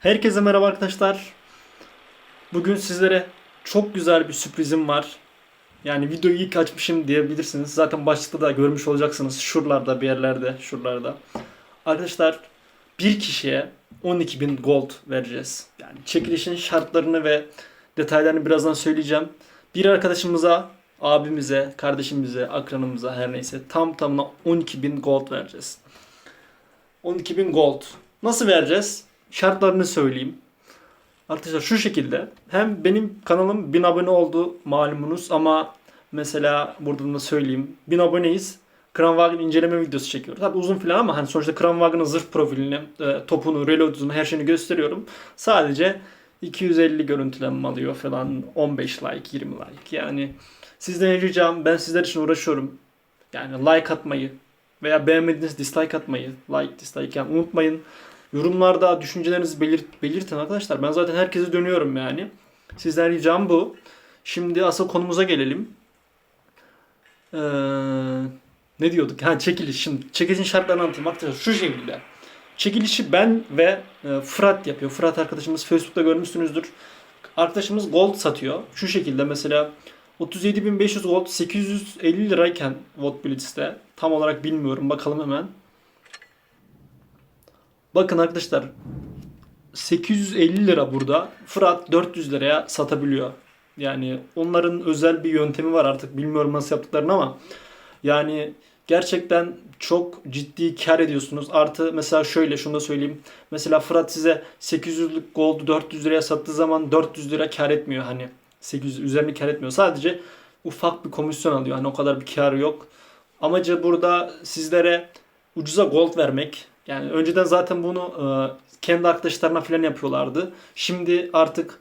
Herkese merhaba arkadaşlar. Bugün sizlere çok güzel bir sürprizim var. Yani videoyu ilk açmışım diyebilirsiniz. Zaten başlıkta da görmüş olacaksınız. Şuralarda bir yerlerde, şuralarda. Arkadaşlar bir kişiye 12.000 gold vereceğiz. Yani çekilişin şartlarını ve detaylarını birazdan söyleyeceğim. Bir arkadaşımıza, abimize, kardeşimize, akranımıza her neyse tam tamına 12.000 gold vereceğiz. 12.000 gold. Nasıl vereceğiz? Şartlarını söyleyeyim. Arkadaşlar şu şekilde. Hem benim kanalım 1000 abone oldu malumunuz ama mesela buradan da söyleyeyim. 1000 aboneyiz. Kranwagen inceleme videosu çekiyoruz. Tabii uzun filan ama hani sonuçta Kranwagen'ın zırh profilini, e, topunu, reload'unu her şeyini gösteriyorum. Sadece 250 görüntülenme alıyor falan 15 like 20 like yani sizden ricam ben sizler için uğraşıyorum yani like atmayı veya beğenmediğiniz dislike atmayı like dislike yani unutmayın yorumlarda düşüncelerinizi belirt, belirtin arkadaşlar. Ben zaten herkese dönüyorum yani. Sizden ricam bu. Şimdi asıl konumuza gelelim. Ee, ne diyorduk? Ha çekiliş. Şimdi çekilişin şartlarını anlatayım arkadaşlar. Şu şekilde. Çekilişi ben ve e, Fırat yapıyor. Fırat arkadaşımız Facebook'ta görmüşsünüzdür. Arkadaşımız gold satıyor. Şu şekilde mesela 37.500 gold 850 lirayken Wotblitz'te tam olarak bilmiyorum. Bakalım hemen. Bakın arkadaşlar 850 lira burada. Fırat 400 liraya satabiliyor. Yani onların özel bir yöntemi var artık bilmiyorum nasıl yaptıklarını ama yani gerçekten çok ciddi kar ediyorsunuz. Artı mesela şöyle şunu da söyleyeyim. Mesela Fırat size 800'lük gold'u 400 liraya sattığı zaman 400 lira kar etmiyor hani. 800 üzerine kar etmiyor. Sadece ufak bir komisyon alıyor. Hani o kadar bir kar yok. Amacı burada sizlere ucuza gold vermek. Yani önceden zaten bunu e, kendi arkadaşlarına falan yapıyorlardı. Şimdi artık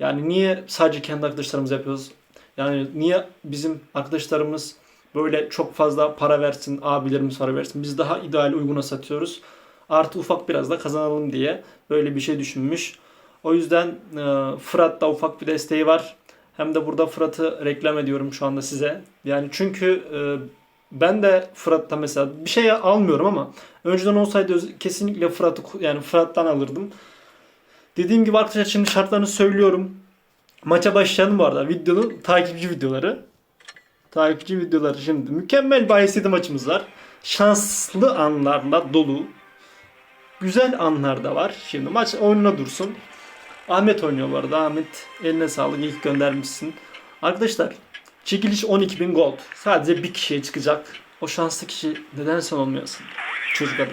yani niye sadece kendi arkadaşlarımız yapıyoruz? Yani niye bizim arkadaşlarımız böyle çok fazla para versin, abilerimiz para versin. Biz daha ideal uyguna satıyoruz. Artı ufak biraz da kazanalım diye böyle bir şey düşünmüş. O yüzden e, Fırat'ta ufak bir desteği var. Hem de burada Fırat'ı reklam ediyorum şu anda size. Yani çünkü e, ben de Fırat'ta mesela bir şey almıyorum ama önceden olsaydı kesinlikle Fırat'ı yani Fırat'tan alırdım. Dediğim gibi arkadaşlar şimdi şartlarını söylüyorum. Maça başlayalım bu arada. Videonun takipçi videoları. Takipçi videoları şimdi. Mükemmel bir maçımız var. Şanslı anlarla dolu. Güzel anlar da var. Şimdi maç oyununa dursun. Ahmet oynuyor bu arada. Ahmet eline sağlık. İlk göndermişsin. Arkadaşlar çekiliş 12.000 gold. Sadece bir kişiye çıkacak. O şanslı kişi neden sen olmuyorsun? Çocuk adam.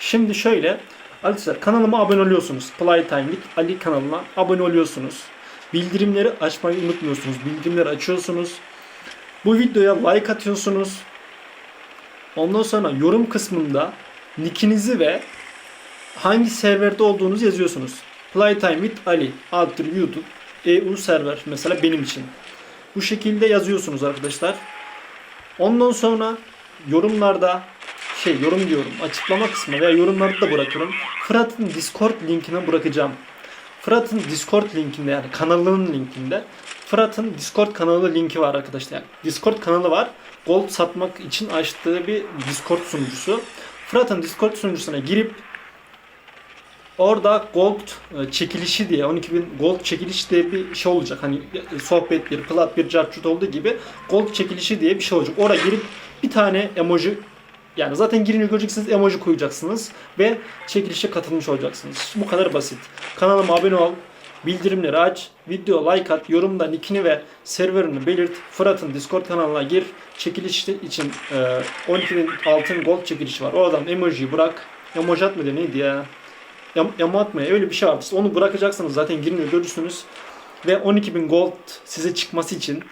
Şimdi şöyle. Arkadaşlar kanalıma abone oluyorsunuz. Playtime with Ali kanalına abone oluyorsunuz. Bildirimleri açmayı unutmuyorsunuz. Bildirimleri açıyorsunuz. Bu videoya like atıyorsunuz. Ondan sonra yorum kısmında nickinizi ve hangi serverde olduğunuzu yazıyorsunuz. Playtime with Ali alt YouTube EU server mesela benim için. Bu şekilde yazıyorsunuz arkadaşlar. Ondan sonra yorumlarda şey yorum diyorum açıklama kısmına veya yorumlarda da bırakıyorum. Fırat'ın Discord linkine bırakacağım. Fırat'ın Discord linkinde yani kanalının linkinde Fırat'ın Discord kanalı linki var arkadaşlar. Discord kanalı var. Gold satmak için açtığı bir Discord sunucusu. Fırat'ın Discord sunucusuna girip orada gold e, çekilişi diye 12.000 gold çekilişi diye bir şey olacak. Hani e, sohbet bir, plat bir, cartçut olduğu gibi gold çekilişi diye bir şey olacak. Oraya girip bir tane emoji yani zaten girince göreceksiniz emoji koyacaksınız ve çekilişe katılmış olacaksınız. Bu kadar basit. Kanalıma abone ol, bildirimleri aç, video like at, yorumda nickini ve serverini belirt. Fırat'ın Discord kanalına gir. Çekiliş için e, 12.000 altın gold çekilişi var. Oradan emoji bırak. Emoji atma diyor neydi ya? Em, emo atmaya öyle bir şey var. Siz onu bırakacaksınız zaten girince görürsünüz. Ve 12.000 gold size çıkması için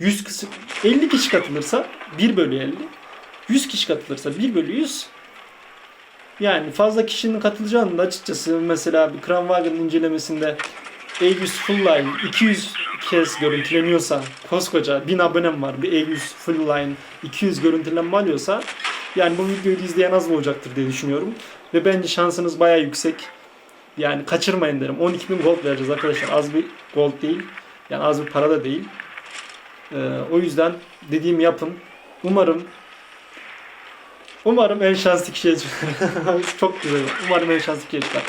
100 kişi, 50 kişi katılırsa 1 bölü 50. 100 kişi katılırsa 1 bölü 100 yani fazla kişinin katılacağını da açıkçası mesela bir Kranwagen incelemesinde E100 full line 200 kez görüntüleniyorsa koskoca 1000 abonem var bir E100 full line 200 görüntülenme alıyorsa yani bu videoyu izleyen az mı olacaktır diye düşünüyorum. Ve bence şansınız baya yüksek. Yani kaçırmayın derim. 12.000 gold vereceğiz arkadaşlar. Az bir gold değil. Yani az bir para da değil. Ee, o yüzden dediğimi yapın. Umarım Umarım en şanslı kişiye. Çok güzel. Umarım en şanslı kişiye çıkar.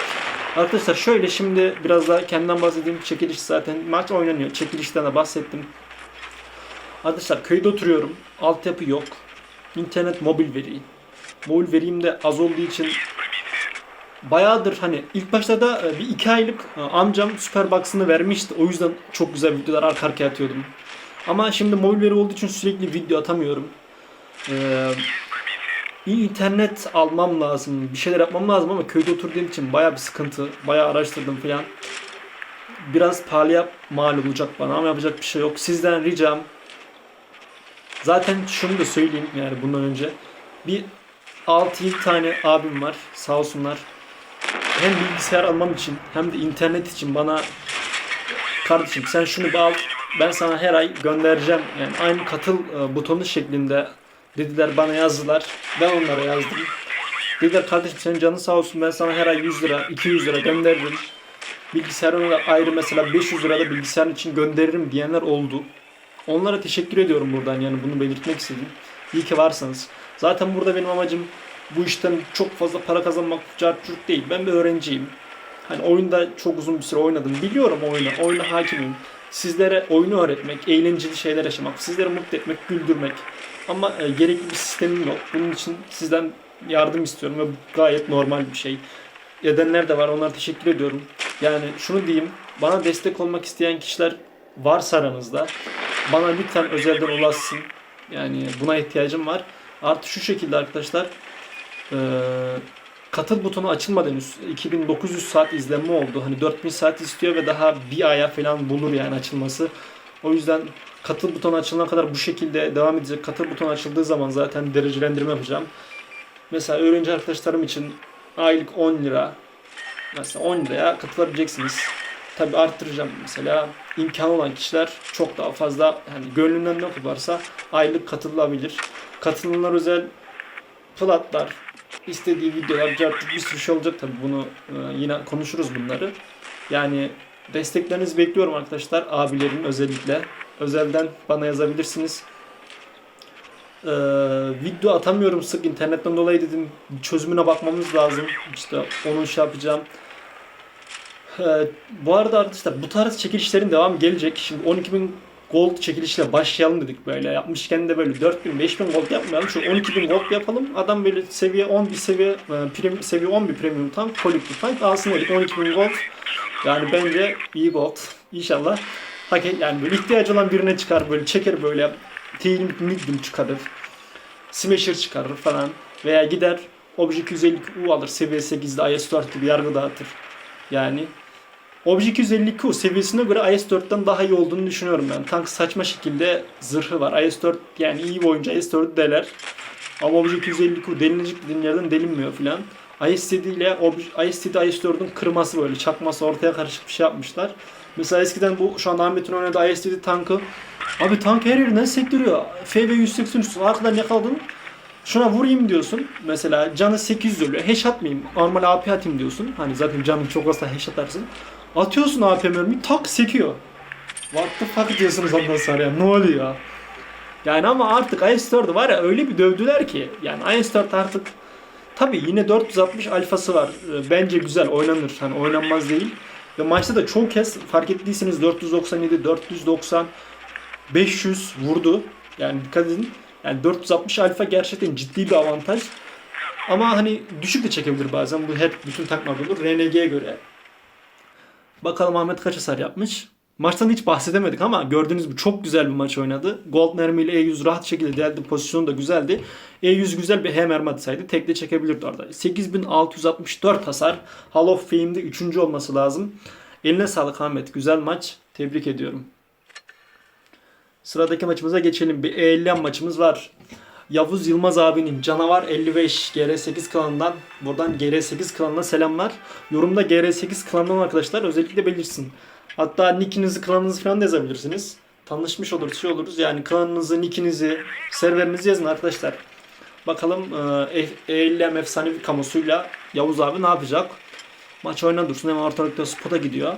Arkadaşlar şöyle şimdi biraz daha kendimden bahsedeyim. Çekiliş zaten maç oynanıyor. Çekilişten de bahsettim. Arkadaşlar köyde oturuyorum. Altyapı yok. İnternet mobil veri. Mobil verim de az olduğu için bayağıdır hani ilk başta da e, bir iki aylık e, amcam Superbox'ını vermişti. O yüzden çok güzel videolar arka arkaya atıyordum. Ama şimdi mobil veri olduğu için sürekli video atamıyorum. Ee, iyi internet almam lazım. Bir şeyler yapmam lazım ama köyde oturduğum için baya bir sıkıntı. Baya araştırdım falan. Biraz pahalıya mal olacak bana ama yapacak bir şey yok. Sizden ricam zaten şunu da söyleyeyim yani bundan önce. Bir 6-7 tane abim var sağ olsunlar. Hem bilgisayar almam için hem de internet için bana kardeşim sen şunu al ben sana her ay göndereceğim. Yani aynı katıl e, butonu şeklinde dediler bana yazdılar. Ben onlara yazdım. Dediler kardeşim senin canın sağ olsun ben sana her ay 100 lira 200 lira gönderirim. Bilgisayarına ayrı mesela 500 lira da bilgisayarın için gönderirim diyenler oldu. Onlara teşekkür ediyorum buradan yani bunu belirtmek istedim. İyi ki varsınız. Zaten burada benim amacım bu işten çok fazla para kazanmak cartçurt değil. Ben bir öğrenciyim. Hani oyunda çok uzun bir süre oynadım. Biliyorum oyunu. Oyuna hakimim. Sizlere oyunu öğretmek, eğlenceli şeyler yaşamak, sizleri mutlu etmek, güldürmek. Ama e, gerekli bir sistemim yok. Bunun için sizden yardım istiyorum ve bu gayet normal bir şey. Edenler de var. Onlara teşekkür ediyorum. Yani şunu diyeyim. Bana destek olmak isteyen kişiler varsa aranızda bana lütfen özelden ulaşsın. Yani buna ihtiyacım var. Artı şu şekilde arkadaşlar katıl butonu açılmadan henüz 2900 saat izlenme oldu. Hani 4000 saat istiyor ve daha bir aya falan bulur yani açılması. O yüzden katıl butonu açılana kadar bu şekilde devam edecek. Katıl butonu açıldığı zaman zaten derecelendirme yapacağım. Mesela öğrenci arkadaşlarım için aylık 10 lira mesela 10 liraya katılabileceksiniz. Tabi arttıracağım mesela. imkanı olan kişiler çok daha fazla yani gönlünden ne yaparsa aylık katılabilir. Katılımlar özel platlar, istediği videolar, cartçuk bir sürü şey olacak tabi bunu e, yine konuşuruz bunları. Yani desteklerinizi bekliyorum arkadaşlar. Abilerin özellikle. Özelden bana yazabilirsiniz. Ee, video atamıyorum sık internetten dolayı dedim çözümüne bakmamız lazım. İşte onu şey yapacağım. Ee, bu arada arkadaşlar bu tarz çekilişlerin devamı gelecek. Şimdi 12.000 gold çekilişle başlayalım dedik böyle. Yapmışken de böyle 4000 5000 gold yapmayalım. Şu 12.000 gold yapalım. Adam böyle seviye 10 bir seviye e, prim, seviye 10 bir premium tank, kolektif tank alsın dedik 12.000 gold. Yani bence iyi gold. İnşallah. Hak et- yani böyle ihtiyacı olan birine çıkar böyle çeker böyle Team Medium çıkarır. Smasher çıkarır falan. Veya gider Obje 252U alır. Seviye 8'de IS-4 gibi yargı dağıtır. Yani Obje 252U seviyesine göre IS-4'ten daha iyi olduğunu düşünüyorum ben. Tank saçma şekilde zırhı var. IS-4 yani iyi bir oyuncu IS-4'ü deler. Ama Obje 252U delinicik dediğin yerden delinmiyor filan. IS-7 ile Obje- IS-7 IS-4'ün kırması böyle çakması ortaya karışık bir şey yapmışlar. Mesela eskiden bu şu an Ahmet'in oynadığı IS-7 tankı Abi tank her yerinden sektiriyor. FV 183 arkadan yakaladın. Şuna vurayım diyorsun. Mesela canı 800 ölüyor. Heş atmayayım. Normal AP atayım diyorsun. Hani zaten canın çok olsa heş atarsın. Atıyorsun AP mermiyi tak sekiyor. What the fuck diyorsunuz ondan sonra ya. Ne oluyor? Yani ama artık IS-4'ü var ya öyle bir dövdüler ki. Yani IS-4 artık tabi yine 460 alfası var. Ee, Bence güzel oynanır. Hani oynanmaz değil. Ve maçta da çoğu kez fark ettiyseniz 497, 490, 500 vurdu. Yani dikkat edin. Yani 460 alfa gerçekten ciddi bir avantaj. Ama hani düşük de çekebilir bazen. Bu hep bütün takmalarda olur. RNG'ye göre. Bakalım Ahmet kaç hasar yapmış. Maçtan hiç bahsedemedik ama gördüğünüz gibi çok güzel bir maç oynadı. Gold mermiyle E100 rahat şekilde deldi. Pozisyonu da güzeldi. E100 güzel bir H mermi atsaydı tek de çekebilirdi orada. 8664 hasar. Hall of Fame'de 3. olması lazım. Eline sağlık Ahmet. Güzel maç. Tebrik ediyorum. Sıradaki maçımıza geçelim. Bir E50 maçımız var. Yavuz Yılmaz abinin Canavar 55 GR8 klanından buradan GR8 klanına selamlar. Yorumda GR8 klanından arkadaşlar özellikle belirsin. Hatta nickinizi klanınızı falan da yazabilirsiniz. Tanışmış oluruz şey oluruz. Yani klanınızı, nickinizi, serverinizi yazın arkadaşlar. Bakalım e, E50M efsanevi kamosuyla Yavuz abi ne yapacak? Maç oyna dursun hemen ortalıkta spota gidiyor.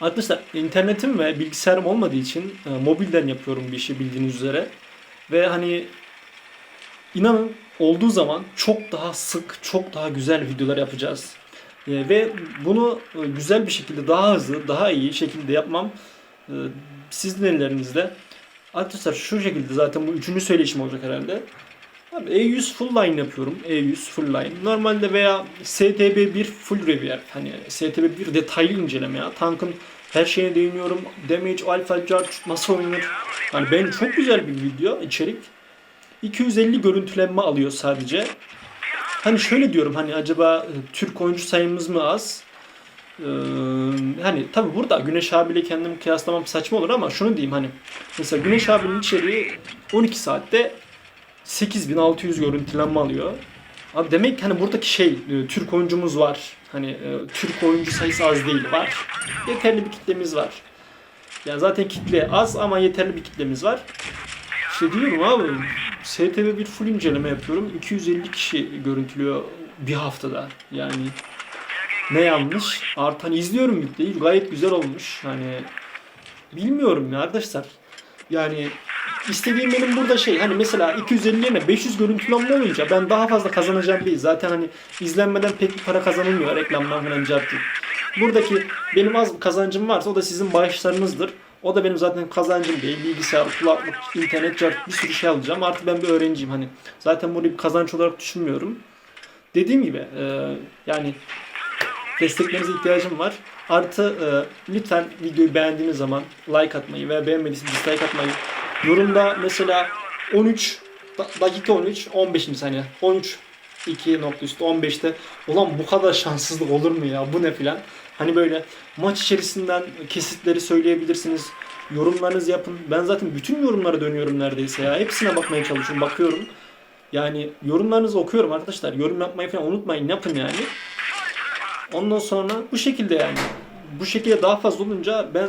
Arkadaşlar internetim ve bilgisayarım olmadığı için e, mobilden yapıyorum bir işi bildiğiniz üzere. Ve hani inanın olduğu zaman çok daha sık, çok daha güzel videolar yapacağız. E, ve bunu e, güzel bir şekilde daha hızlı, daha iyi şekilde yapmam e, sizin ellerinizde. Arkadaşlar şu şekilde zaten bu üçüncü söyleyişim olacak herhalde. Abi E100 full line yapıyorum. E100 full line. Normalde veya STB1 full review. Hani STB1 detaylı inceleme ya. Tankın her şeyine değiniyorum. Damage, alpha, charge nasıl oynanır. Hani ben çok güzel bir video içerik. 250 görüntülenme alıyor sadece. Hani şöyle diyorum hani acaba e, Türk oyuncu sayımız mı az? Ee, hani tabi burada Güneş abiyle kendimi kıyaslamam saçma olur ama şunu diyeyim hani mesela Güneş abinin içeriği 12 saatte 8600 görüntülenme alıyor. Abi demek hani buradaki şey e, Türk oyuncumuz var. Hani e, Türk oyuncu sayısı az değil var. Yeterli bir kitlemiz var. Yani zaten kitle az ama yeterli bir kitlemiz var. İşte diyorum abi STV bir full inceleme yapıyorum. 250 kişi görüntülüyor bir haftada. Yani ne yanlış? Artan izliyorum videoyu. Gayet güzel olmuş. Hani bilmiyorum ya arkadaşlar. Yani istediğim benim burada şey hani mesela 250 yerine 500 görüntülenme olunca ben daha fazla kazanacağım değil. Zaten hani izlenmeden pek bir para kazanılmıyor reklamdan falan cartı. Buradaki benim az kazancım varsa o da sizin bağışlarınızdır. O da benim zaten kazancım değil. Bilgisayar, kulaklık, internet, cart bir sürü şey alacağım. Artık ben bir öğrenciyim hani. Zaten bunu bir kazanç olarak düşünmüyorum. Dediğim gibi e, yani desteklerinize ihtiyacım var. Artı e, lütfen videoyu beğendiğiniz zaman like atmayı veya beğenmediyseniz dislike atmayı. Yorumda mesela 13 da- dakika 13 15. saniye 13 2 nokta üstü 15'te ulan bu kadar şanssızlık olur mu ya bu ne filan. Hani böyle maç içerisinden kesitleri söyleyebilirsiniz. Yorumlarınızı yapın. Ben zaten bütün yorumlara dönüyorum neredeyse ya. Hepsine bakmaya çalışıyorum, bakıyorum. Yani yorumlarınızı okuyorum arkadaşlar. Yorum yapmayı falan unutmayın, yapın yani. Ondan sonra bu şekilde yani. Bu şekilde daha fazla olunca ben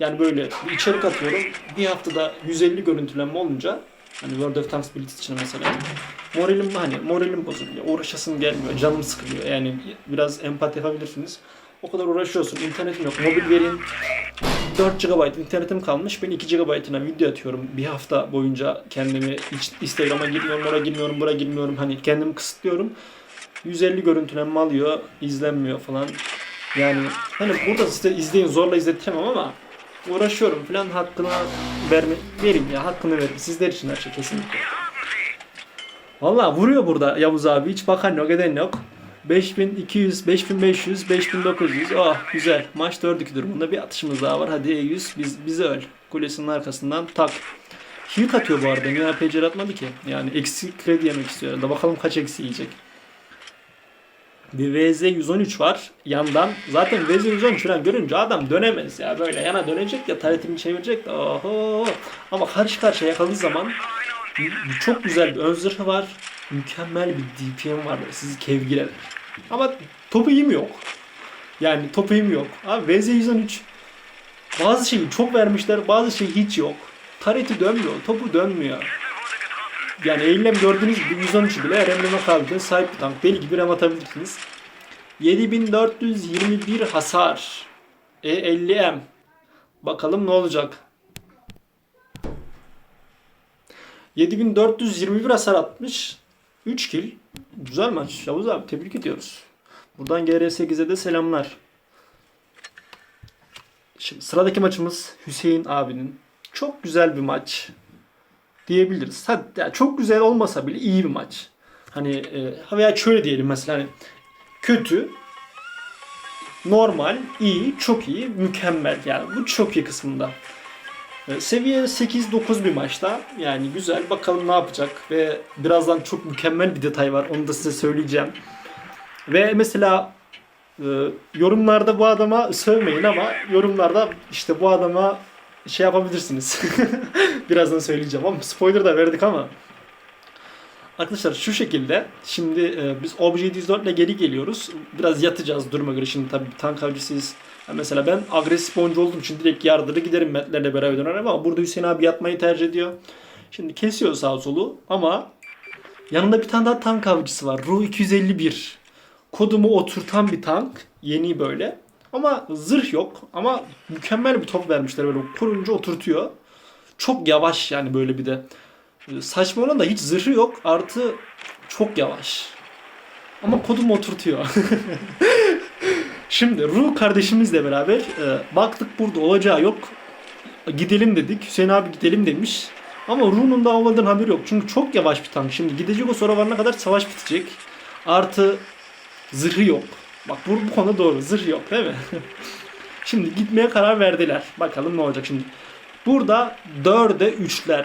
yani böyle bir içerik atıyorum. Bir haftada 150 görüntülenme olunca hani World of Tanks Blitz için mesela moralim hani moralim bozuluyor. Uğraşasım gelmiyor. Canım sıkılıyor. Yani biraz empati yapabilirsiniz. O kadar uğraşıyorsun. internetim yok. Mobil verin 4 GB internetim kalmış. Ben 2 GB'ına video atıyorum. Bir hafta boyunca kendimi hiç Instagram'a girmiyorum, oraya girmiyorum, buraya girmiyorum. Hani kendimi kısıtlıyorum. 150 görüntülenme alıyor, izlenmiyor falan. Yani hani burada size izleyin zorla izletemem ama uğraşıyorum falan hakkını verme, verin ya hakkını verin. Sizler için her şey kesinlikle. Valla vuruyor burada Yavuz abi hiç bakan yok eden yok. 5200, 5500, 5900. Oh güzel. Maç 4-2 durumunda bir atışımız daha var. Hadi E100 biz, bizi öl. Kulesinin arkasından tak. Heal atıyor bu arada. APC atmadı ki? Yani eksi kredi yemek istiyor. herhalde. bakalım kaç eksi yiyecek. Bir VZ 113 var yandan. Zaten VZ 113 falan görünce adam dönemez ya. Böyle yana dönecek ya taretini çevirecek de oho. Ama karşı karşıya yakaladığı zaman çok güzel bir ön zırhı var. Mükemmel bir DPM var. Böyle sizi kevgiler. Ama topu im yok. Yani topu im yok. Abi VZ 113 bazı şeyi çok vermişler, bazı şey hiç yok. Tareti dönmüyor, topu dönmüyor. Yani eylem gördüğünüz gibi 113 bile RM'leme kabiliyetine sahip bir tank. Deli gibi RAM atabilirsiniz. 7421 hasar. E50M. Bakalım ne olacak. 7421 hasar atmış. 3 kill. Güzel maç. Yavuz abi tebrik ediyoruz. Buradan GR8'e de selamlar. Şimdi sıradaki maçımız Hüseyin abinin. Çok güzel bir maç diyebiliriz. Yani çok güzel olmasa bile iyi bir maç. Hani e, veya şöyle diyelim mesela hani kötü, normal, iyi, çok iyi, mükemmel. Yani bu çok iyi kısmında. E, Seviye 8-9 bir maçta. Yani güzel. Bakalım ne yapacak. Ve birazdan çok mükemmel bir detay var. Onu da size söyleyeceğim. Ve mesela e, yorumlarda bu adama sövmeyin ama yorumlarda işte bu adama şey yapabilirsiniz. Birazdan söyleyeceğim ama spoiler da verdik ama. Arkadaşlar şu şekilde şimdi e, biz Obje 704 ile geri geliyoruz. Biraz yatacağız duruma göre. Şimdi tabii tank avcısıyız. Ya mesela ben agresif oyuncu olduğum için direkt yardırı giderim metlerle beraber dönerim ama burada Hüseyin abi yatmayı tercih ediyor. Şimdi kesiyor sağ solu ama yanında bir tane daha tank avcısı var. Ruh 251. Kodumu oturtan bir tank. Yeni böyle. Ama zırh yok. Ama mükemmel bir top vermişler böyle kurunca oturtuyor. Çok yavaş yani böyle bir de. Ee, Saçma olan da hiç zırhı yok. Artı çok yavaş. Ama kodum oturtuyor. Şimdi Ruh kardeşimizle beraber e, baktık burada olacağı yok. Gidelim dedik. Hüseyin abi gidelim demiş. Ama Ruh'un da olmadığının haberi yok. Çünkü çok yavaş bir tank. Şimdi gidecek o sonra varana kadar savaş bitecek. Artı zırhı yok. Bak bu, bu konuda doğru. Zırh yok değil mi? şimdi gitmeye karar verdiler. Bakalım ne olacak şimdi. Burada 4'e 3'ler.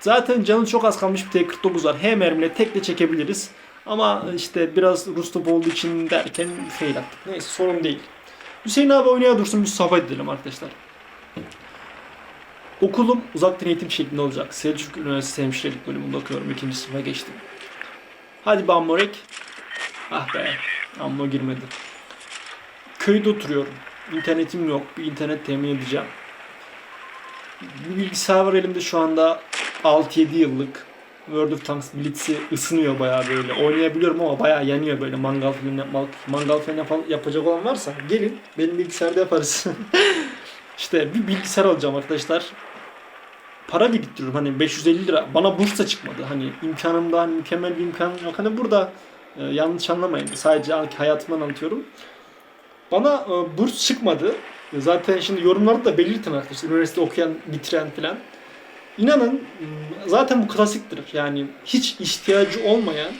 Zaten canı çok az kalmış bir T-49 var. Hem mermiyle tek de çekebiliriz. Ama işte biraz Rus topu olduğu için derken fail attık. Neyse sorun değil. Hüseyin abi oynaya dursun biz sohbet edelim arkadaşlar. Okulum uzaktan eğitim şeklinde olacak. Selçuk Üniversitesi Hemşirelik bölümünde okuyorum. İkinci sınıfa geçtim. Hadi be Ammorek. Ah be. Ammo girmedi. Köyde oturuyorum. İnternetim yok. Bir internet temin edeceğim. Bir bilgisayar var elimde şu anda 6-7 yıllık. World of Tanks Blitz'i ısınıyor bayağı böyle. Oynayabiliyorum ama bayağı yanıyor böyle mangal falan yapmak. Mangal falan yap- yapacak olan varsa gelin benim bilgisayarda yaparız. işte bir bilgisayar alacağım arkadaşlar. Para biriktiriyorum hani 550 lira. Bana burs da çıkmadı. Hani imkanımda hani mükemmel bir imkanım yok. Hani burada e, yanlış anlamayın. Sadece hayatımdan anlatıyorum. Bana e, burs çıkmadı. Zaten şimdi yorumlarda da belirtin arkadaşlar. Üniversite okuyan, bitiren falan. İnanın zaten bu klasiktir. Yani hiç ihtiyacı olmayan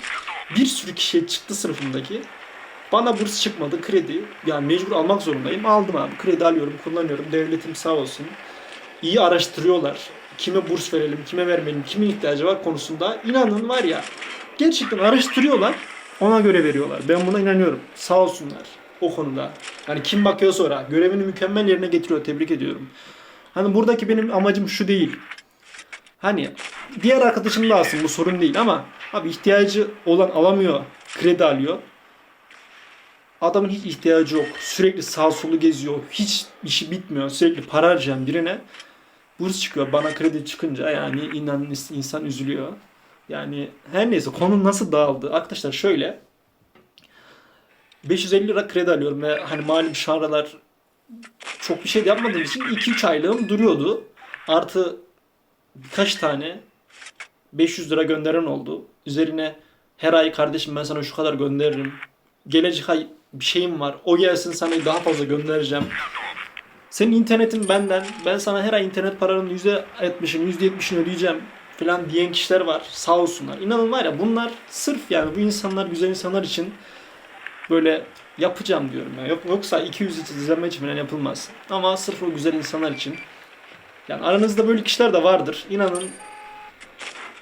bir sürü kişiye çıktı sınıfımdaki. Bana burs çıkmadı. Kredi. Yani mecbur almak zorundayım. Aldım abi. Kredi alıyorum, kullanıyorum. Devletim sağ olsun. İyi araştırıyorlar. Kime burs verelim, kime vermeyelim, kimin ihtiyacı var konusunda. İnanın var ya gerçekten araştırıyorlar. Ona göre veriyorlar. Ben buna inanıyorum. Sağ olsunlar o konuda. Hani kim bakıyor sonra görevini mükemmel yerine getiriyor. Tebrik ediyorum. Hani buradaki benim amacım şu değil. Hani diğer arkadaşım da alsın bu sorun değil ama abi ihtiyacı olan alamıyor. Kredi alıyor. Adamın hiç ihtiyacı yok. Sürekli sağ solu geziyor. Hiç işi bitmiyor. Sürekli para harcayan birine burs çıkıyor. Bana kredi çıkınca yani inan insan üzülüyor. Yani her neyse konu nasıl dağıldı? Arkadaşlar şöyle 550 lira kredi alıyorum ve hani malum şu aralar çok bir şey yapmadığım için 2-3 aylığım duruyordu. Artı birkaç tane 500 lira gönderen oldu. Üzerine her ay kardeşim ben sana şu kadar gönderirim. Gelecek ay bir şeyim var. O gelsin sana daha fazla göndereceğim. Senin internetin benden. Ben sana her ay internet paranın %60'ını %70'ini ödeyeceğim falan diyen kişiler var. Sağ olsunlar. İnanın var ya bunlar sırf yani bu insanlar güzel insanlar için böyle yapacağım diyorum. ya. Yok, yoksa 200 izlenme için falan yapılmaz. Ama sırf o güzel insanlar için. Yani aranızda böyle kişiler de vardır. İnanın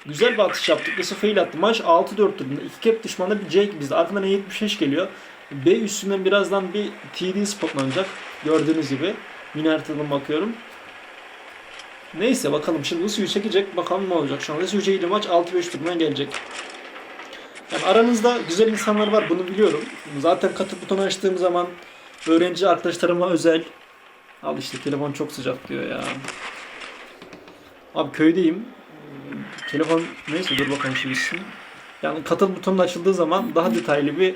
güzel bir atış yaptık. Nasıl fail attı. Maç 6-4 durumda. İki kep düşmanda bir Jake bizde. Arkadan E75 geliyor. B üstünden birazdan bir TD spotlanacak. Gördüğünüz gibi. Mini haritadan bakıyorum. Neyse bakalım şimdi ısıyı çekecek. Bakalım ne olacak. Şu an ısıyı çekici maç 6-5 durumdan gelecek. Yani aranızda güzel insanlar var bunu biliyorum. Zaten katıl butonu açtığım zaman öğrenci arkadaşlarıma özel Al işte telefon çok sıcak diyor ya. Abi köydeyim. Telefon neyse dur bakalım bitsin. Yani katıl butonun açıldığı zaman daha detaylı bir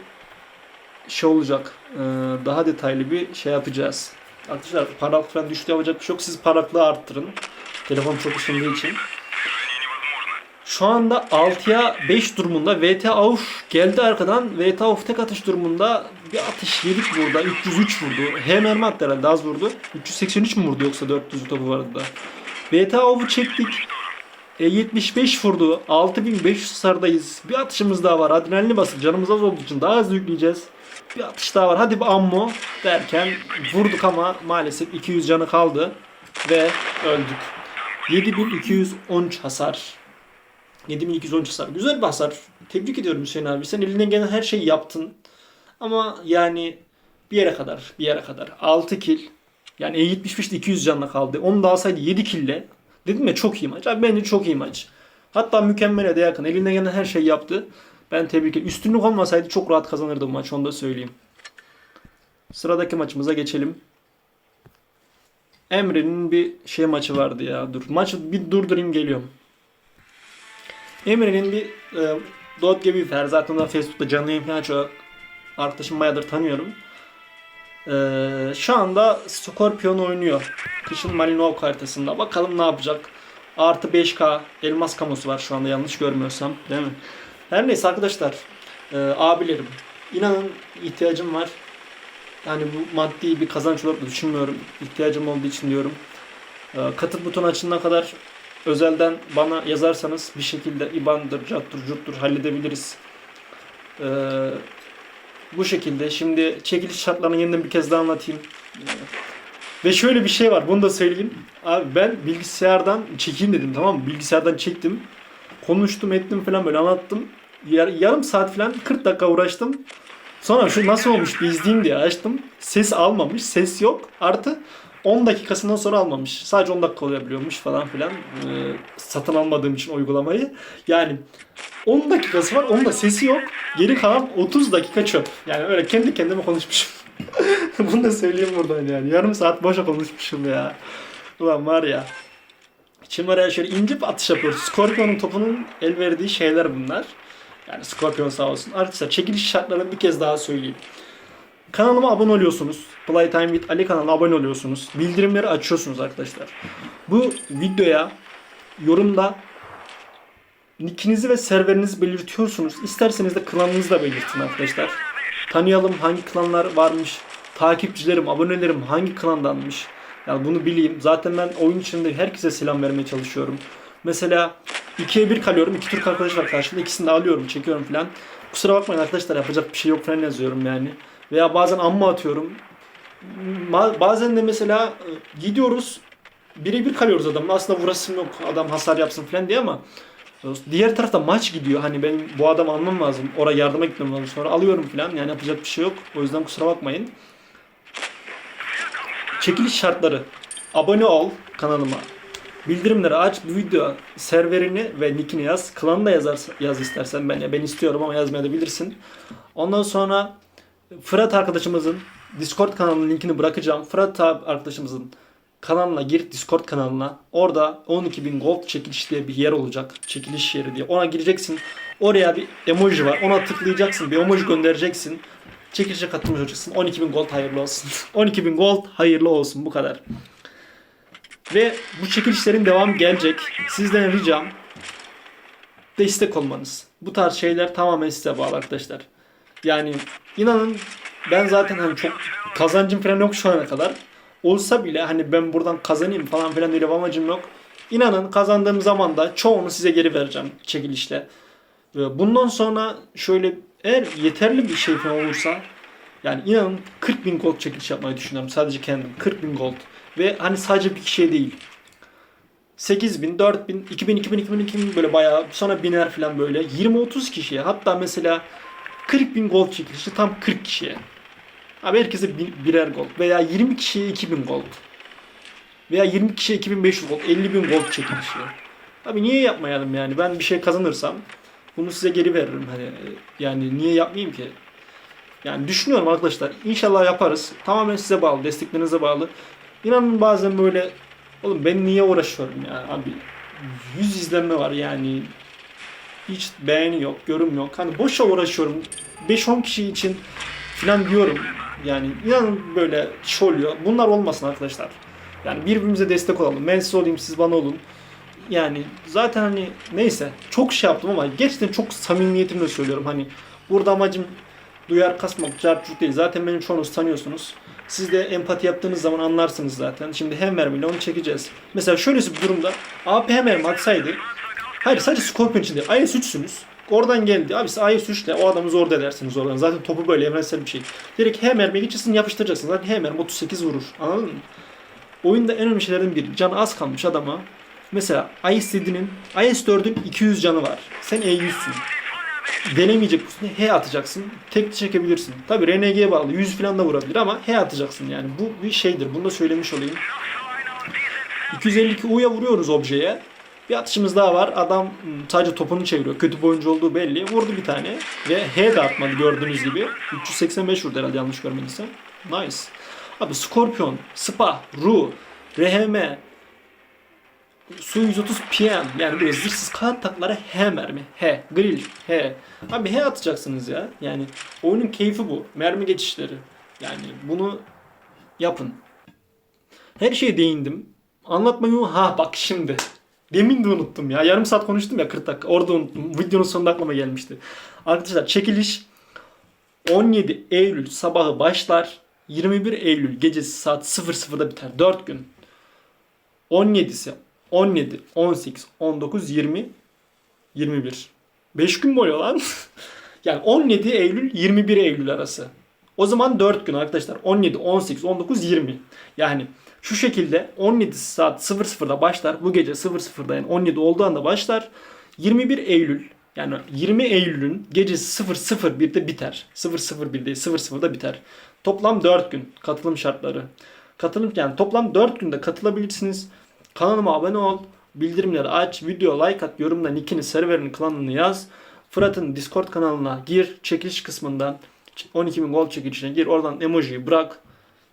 şey olacak. Ee, daha detaylı bir şey yapacağız. Arkadaşlar parlaklık falan düştü yapacak bir şey yok. Siz parlaklığı arttırın. Telefon çok ısındığı için. Şu anda 6'ya 5 durumunda VT Auf geldi arkadan. VT Auf tek atış durumunda bir atış yedik burada. 303 vurdu. H mermi attı herhalde az vurdu. 383 mi vurdu yoksa 400 topu vardı da. VT Auf'u çektik. E, 75 vurdu. 6500 sardayız. Bir atışımız daha var. Adrenalini basıp canımız az olduğu için daha hızlı yükleyeceğiz. Bir atış daha var. Hadi bir ammo derken vurduk ama maalesef 200 canı kaldı. Ve öldük. 7213 hasar. 7213 hasar. Güzel bir hasar. Tebrik ediyorum Hüseyin abi. Sen elinden gelen her şeyi yaptın. Ama yani bir yere kadar. Bir yere kadar. 6 kill. Yani E75'te 200 canla kaldı. Onu da alsaydı 7 kille. Dedim ya çok iyi maç. Abi bence çok iyi maç. Hatta mükemmele de yakın. Elinden gelen her şeyi yaptı. Ben tebrik ederim. Üstünlük olmasaydı çok rahat kazanırdı bu maç. Onu da söyleyeyim. Sıradaki maçımıza geçelim. Emre'nin bir şey maçı vardı ya. Dur. Maçı bir durdurayım geliyorum. Emre'nin bir e, Dot gibi bir Zaten da Facebook'ta canlı yayın falan açıyor. Arkadaşım bayağıdır tanıyorum. E, şu anda Scorpion oynuyor. Kışın Malinovka haritasında. Bakalım ne yapacak. Artı 5K elmas kamosu var şu anda yanlış görmüyorsam. Değil mi? Her neyse arkadaşlar. E, abilerim. inanın ihtiyacım var. Yani bu maddi bir kazanç olarak da düşünmüyorum. İhtiyacım olduğu için diyorum. Ee, Katıl butonu açılana kadar özelden bana yazarsanız bir şekilde IBAN'dır, cattur, cuttur halledebiliriz. Ee, bu şekilde. Şimdi çekiliş şartlarını yeniden bir kez daha anlatayım. Ee, Ve şöyle bir şey var. Bunu da söyleyeyim. Abi ben bilgisayardan çekeyim dedim tamam mı? Bilgisayardan çektim. Konuştum ettim falan böyle anlattım. Yar- yarım saat falan 40 dakika uğraştım. Sonra şu nasıl olmuş bir izleyeyim diye açtım. Ses almamış. Ses yok. Artı 10 dakikasından sonra almamış. Sadece 10 dakika olabiliyormuş falan filan. Ee, satın almadığım için uygulamayı. Yani 10 dakikası var. Onun da sesi yok. Geri kalan 30 dakika çöp. Yani öyle kendi kendime konuşmuşum. Bunu da söyleyeyim buradan yani. Yarım saat boşa konuşmuşum ya. Ulan var ya. Şimdi oraya şöyle ince bir atış yapıyoruz. Scorpion'un topunun el verdiği şeyler bunlar. Yani Scorpion sağ olsun. Arkadaşlar çekiliş şartlarını bir kez daha söyleyeyim. Kanalıma abone oluyorsunuz. Playtime with Ali kanalına abone oluyorsunuz. Bildirimleri açıyorsunuz arkadaşlar. Bu videoya yorumda nickinizi ve serverinizi belirtiyorsunuz. İsterseniz de klanınızı da belirtin arkadaşlar. Tanıyalım hangi klanlar varmış. Takipçilerim, abonelerim hangi klandanmış. Yani bunu bileyim. Zaten ben oyun içinde herkese selam vermeye çalışıyorum. Mesela 2'ye 1 kalıyorum. iki Türk arkadaş var karşımda. İkisini de alıyorum, çekiyorum falan. Kusura bakmayın arkadaşlar yapacak bir şey yok falan yazıyorum yani. Veya bazen amma atıyorum. Bazen de mesela e, gidiyoruz birebir kalıyoruz adamla. Aslında vurasım yok adam hasar yapsın falan diye ama diğer tarafta maç gidiyor. Hani benim bu adamı almam lazım. Oraya yardıma gitmem lazım. Sonra alıyorum falan. Yani yapacak bir şey yok. O yüzden kusura bakmayın. Çekiliş şartları. Abone ol kanalıma. Bildirimleri aç. Bu video serverini ve nickini yaz. Klanı da yazar, yaz istersen. Ben, ben istiyorum ama yazmayabilirsin. Ondan sonra Fırat arkadaşımızın Discord kanalının linkini bırakacağım. Fırat arkadaşımızın kanalına gir Discord kanalına. Orada 12.000 gold çekiliş diye bir yer olacak. Çekiliş yeri diye. Ona gireceksin. Oraya bir emoji var. Ona tıklayacaksın. Bir emoji göndereceksin. Çekilişe katılmış olacaksın. 12.000 gold hayırlı olsun. 12.000 gold hayırlı olsun. Bu kadar. Ve bu çekilişlerin devamı gelecek. Sizden ricam destek olmanız. Bu tarz şeyler tamamen size bağlı arkadaşlar. Yani inanın ben zaten hani çok kazancım falan yok şu ana kadar. Olsa bile hani ben buradan kazanayım falan filan öyle bir amacım yok. İnanın kazandığım zaman da çoğunu size geri vereceğim çekilişle. Bundan sonra şöyle eğer yeterli bir şey falan olursa yani inanın 40 bin gold çekiliş yapmayı düşünüyorum. Sadece kendim 40 bin gold. Ve hani sadece bir kişiye değil. 8 bin, 4 bin, 2 bin, 2 bin, 2 bin, 2 bin böyle bayağı sonra biner falan böyle. 20-30 kişiye hatta mesela 40 bin gold çekilişi tam 40 kişiye. Abi herkese bir- birer gold. Veya 20 kişiye 2000 gold. Veya 20 kişiye 2500 gold. 50 bin gold çekilişi. Abi niye yapmayalım yani? Ben bir şey kazanırsam bunu size geri veririm. Hani yani niye yapmayayım ki? Yani düşünüyorum arkadaşlar. İnşallah yaparız. Tamamen size bağlı. Desteklerinize bağlı. İnanın bazen böyle oğlum ben niye uğraşıyorum ya abi 100 izlenme var yani hiç beğeni yok, yorum yok. Hani boşa uğraşıyorum. 5-10 kişi için falan diyorum. Yani inanın böyle şey oluyor. Bunlar olmasın arkadaşlar. Yani birbirimize destek olalım. Ben size olayım, siz bana olun. Yani zaten hani neyse çok şey yaptım ama gerçekten çok samimiyetimle söylüyorum. Hani burada amacım duyar kasmak, çarpıcı değil. Zaten benim çoğunuz tanıyorsunuz. Siz de empati yaptığınız zaman anlarsınız zaten. Şimdi hem mermiyle onu çekeceğiz. Mesela şöyle bir durumda AP hem mermi atsaydı Hayır sadece Scorpion için değil. IS-3'sünüz. Oradan geldi. Abi siz IS-3'le o adamı zor edersiniz oradan. Zaten topu böyle evrensel bir şey. Direkt hem mermiye geçirsin yapıştıracaksın. Zaten hem mermi 38 vurur. Anladın mı? Oyunda en önemli şeylerden biri. Canı az kalmış adama. Mesela IS-7'nin IS-4'ün 200 canı var. Sen E100'sün. Denemeyecek misin? H atacaksın. Tek çekebilirsin. Tabi RNG'ye bağlı. 100 falan da vurabilir ama H atacaksın yani. Bu bir şeydir. Bunu da söylemiş olayım. 252 U'ya vuruyoruz objeye. Bir atışımız daha var. Adam ım, sadece topunu çeviriyor. Kötü bir oyuncu olduğu belli. Vurdu bir tane. Ve H de atmadı gördüğünüz gibi. 385 vurdu herhalde yanlış görmediysem. Nice. Abi Scorpion, Spa, Ru, RHM, Su 130 PM yani böyle zırhsız kağıt takları H mermi. H. Grill. H. Abi H atacaksınız ya. Yani oyunun keyfi bu. Mermi geçişleri. Yani bunu yapın. Her şeye değindim. Anlatmayı ha bak şimdi. Demin de unuttum ya. Yarım saat konuştum ya 40 dakika. Orada unuttum. Videonun sonunda aklıma gelmişti. Arkadaşlar çekiliş 17 Eylül sabahı başlar. 21 Eylül gecesi saat 00'da biter. 4 gün. 17'si 17, 18, 19, 20, 21. 5 gün oluyor lan? yani 17 Eylül 21 Eylül arası. O zaman 4 gün arkadaşlar. 17, 18, 19, 20. Yani şu şekilde 17 saat 00'da başlar. Bu gece 00'da yani 17 olduğu anda başlar. 21 Eylül yani 20 Eylül'ün gecesi 001'de biter. 001 değil 00'da biter. Toplam 4 gün katılım şartları. Katılım yani toplam 4 günde katılabilirsiniz. Kanalıma abone ol. Bildirimleri aç. Video like at. Yorumda nickini, serverini, klanını yaz. Fırat'ın Discord kanalına gir. Çekiliş kısmından 12.000 gold çekilişine gir. Oradan emojiyi bırak.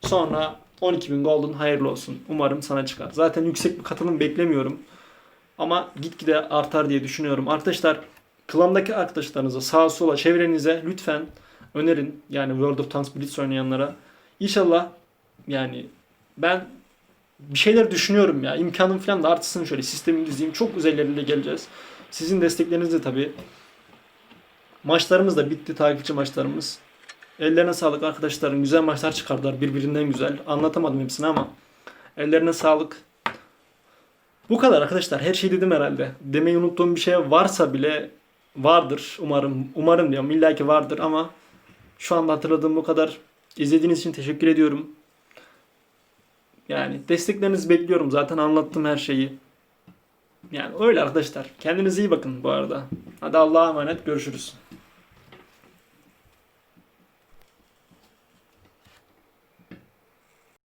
Sonra 12.000 gold'un hayırlı olsun. Umarım sana çıkar. Zaten yüksek bir katılım beklemiyorum. Ama gitgide artar diye düşünüyorum. Arkadaşlar klandaki arkadaşlarınıza sağa sola çevrenize lütfen önerin. Yani World of Tanks Blitz oynayanlara. İnşallah yani ben bir şeyler düşünüyorum ya. İmkanım falan da artsın şöyle sistemi düzeyim. Çok üzerlerinde geleceğiz. Sizin destekleriniz de tabii. Maçlarımız da bitti. Takipçi maçlarımız. Ellerine sağlık arkadaşlarım. Güzel maçlar çıkardılar. Birbirinden güzel. Anlatamadım hepsini ama. Ellerine sağlık. Bu kadar arkadaşlar. Her şey dedim herhalde. Demeyi unuttuğum bir şey varsa bile vardır. Umarım. Umarım diyorum. İlla ki vardır ama şu anda hatırladığım bu kadar. İzlediğiniz için teşekkür ediyorum. Yani desteklerinizi bekliyorum. Zaten anlattım her şeyi. Yani öyle arkadaşlar. Kendinize iyi bakın bu arada. Hadi Allah'a emanet. Görüşürüz.